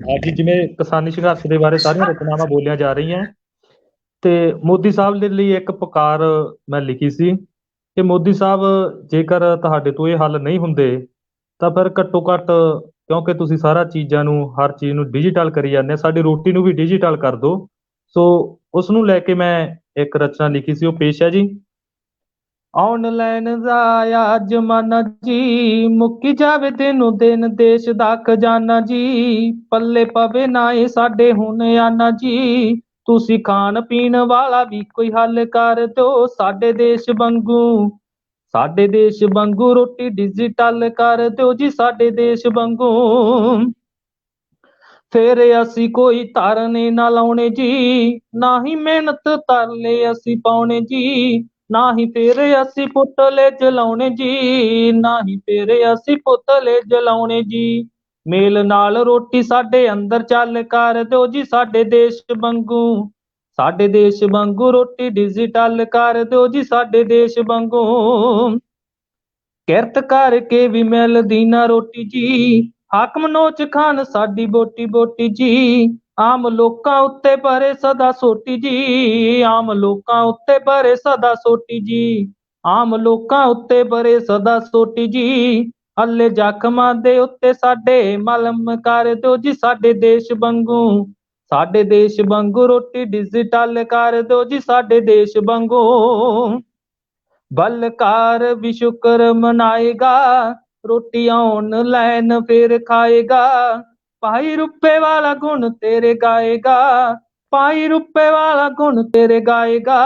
ਅੱਜ ਜਿਵੇਂ ਕਿਸਾਨੀ ਸੰਘਰਸ਼ ਦੇ ਬਾਰੇ ਸਾਰੀਆਂ ਰਚਨਾਵਾਂ ਬੋਲੀਆਂ ਜਾ ਰਹੀਆਂ। ਤੇ ਮੋਦੀ ਸਾਹਿਬ ਦੇ ਲਈ ਇੱਕ ਪੁਕਾਰ ਮੈਂ ਲਿਖੀ ਸੀ ਕਿ ਮੋਦੀ ਸਾਹਿਬ, ਜੇਕਰ ਤੁਹਾਡੇ ਤੋਂ ਇਹ ਹੱਲ ਨਹੀਂ ਹੁੰਦੇ, ਤਾਂ ਫਿਰ ਘੱਟੋ ਘੱਟ ਕਿਉਂਕਿ ਤੁਸੀਂ ਸਾਰਾ ਚੀਜ਼ਾਂ ਨੂੰ, ਹਰ ਚੀਜ਼ ਨੂੰ ਡਿਜੀਟਲ ਕਰੀ ਜਾਂਦੇ ਸਾਡੀ ਰੋਟੀ ਨੂੰ ਵੀ ਡਿਜੀਟਲ ਕਰ ਦਿਓ। ਸੋ ਉਸ ਨੂੰ ਲੈ ਕੇ ਮੈਂ ਇੱਕ ਰਚਨਾ ਲਿਖੀ ਸੀ, ਉਹ ਪੇਸ਼ ਹੈ ਜੀ। ਆਨਲਾਈਨ ਦਾ ਜ਼ਮਾਨਾ ਜੀ। ਮੁੱਕੀ ਜਾਵੇ ਤੈਨੂੰ ਦਿਨ, ਦੇਸ਼ ਦਾ ਖਜ਼ਾਨਾ ਜੀ। ਪੱਲੇ ਪਵੇ ਨਾ ਇਹ ਸਾਡੇ ਹੁਣ ਆਨਾ ਜੀ। ਤੁਸੀਂ ਖਾਣ ਪੀਣ ਵਾਲਾ ਵੀ ਕੋਈ ਹੱਲ ਕਰ ਦਿਓ ਸਾਡੇ ਦੇਸ਼ ਵਾਂਗੂ। ਸਾਡੇ ਦੇਸ਼ ਵਾਂਗੂ ਰੋਟੀ ਡਿਜੀਟਲ ਕਰ ਦਿਓ ਜੀ ਸਾਡੇ ਦੇਸ਼ ਵਾਂਗੂ। ਫੇਰ ਅਸੀਂ ਕੋਈ ਧਰਨੇ ਨਾ ਲਾਉਣੇ ਜੀ। ਨਾ ਹੀ ਮਿਹਨਤ ਤਰਲੇ ਅਸੀਂ ਪਾਉਣੇ ਜੀ। ਨਾ ਹੀ ਤੇਰੇ ਅਸੀਂ ਪੁਤਲੇ ਜਲਾਉਣੇ ਜੀ ਨਾ ਹੀ ਫੇਰ ਅਸੀਂ ਪੁਤਲੇ ਜਲਾਉਣੇ ਜੀ। ਮੇਲ ਨਾਲ ਰੋਟੀ ਸਾਡੇ ਅੰਦਰ ਚੱਲ ਕਰ ਦਿਓ ਜੀ, ਸਾਡੇ ਦੇਸ਼ ਵਾਂਗੂ। ਸਾਡੇ ਦੇਸ਼ ਵਾਂਗੂ ਰੋਟੀ ਡਿਜੀਟਲ ਕਰ ਦਿਓ ਜੀ, ਸਾਡੇ ਦੇਸ਼ ਵਾਂਗੂ। ਕਿਰਤ ਕਰਕੇ ਵੀ ਮਿਲਦੀ ਨਾ ਰੋਟੀ ਜੀ, ਹਾਕਮ ਨੋਚ ਖਾਨ ਸਾਡੀ ਬੋਟੀ ਬੋਟੀ ਜੀ। ਆਮ ਲੋਕਾਂ ਉੱਤੇ ਭਰੇ ਸਦਾ ਸੋਟੀ ਜੀ, ਆਮ ਲੋਕਾਂ ਉੱਤੇ ਭਰੇ ਸਦਾ ਸੋਟੀ ਜੀ, ਆਮ ਲੋਕਾਂ ਉੱਤੇ ਭਰੇ ਸਦਾ ਸੋਟੀ ਜੀ, ਹੱਲੇ ਜ਼ਖਮਾਂ ਦੇ ਉੱਤੇ ਸਾਡੇ ਮਲਮ ਕਰ ਦਿਓ ਜੀ, ਸਾਡੇ ਦੇਸ਼ ਵਾਂਗੂ, ਸਾਡੇ ਦੇਸ਼ ਵਾਂਗੂ ਰੋਟੀ ਡਿਜੀਟਲ ਕਰ ਦਿਓ ਜੀ, ਸਾਡੇ ਦੇਸ਼ ਵਾਂਗੂ। ਬਲਕਾਰ ਵੀ ਸ਼ੁਕਰ ਮਨਾਏਗਾ, ਰੋਟੀ ਆਨਲਾਈਨ ਫਿਰ ਖਾਏਗਾ। ਭਾਈ ਰੁਪਏ ਵਾਲਾ ਗੁਣ ਤੇਰੇ ਗਾਏਗਾ ਭਾਈ ਰੁਪਏ ਵਾਲਾ ਗੁਣ ਤੇਰੇ ਗਾਏਗਾ।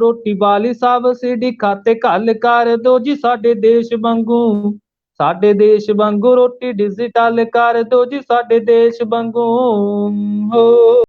ਰੋਟੀ ਵਾਲੀ ਸਬਸਿਡੀ ਖਾਤੇ ਕੱਲ ਕਰ ਦੋ ਜੀ ਸਾਡੇ ਦੇਸ਼ ਵਾਂਗੂ। ਸਾਡੇ ਦੇਸ਼ ਵਾਂਗੂ ਰੋਟੀ ਡਿਜੀਟਲ ਕਰ ਦੋ ਜੀ ਸਾਡੇ ਦੇਸ਼ ਵਾਂਗੂ। ਹੋ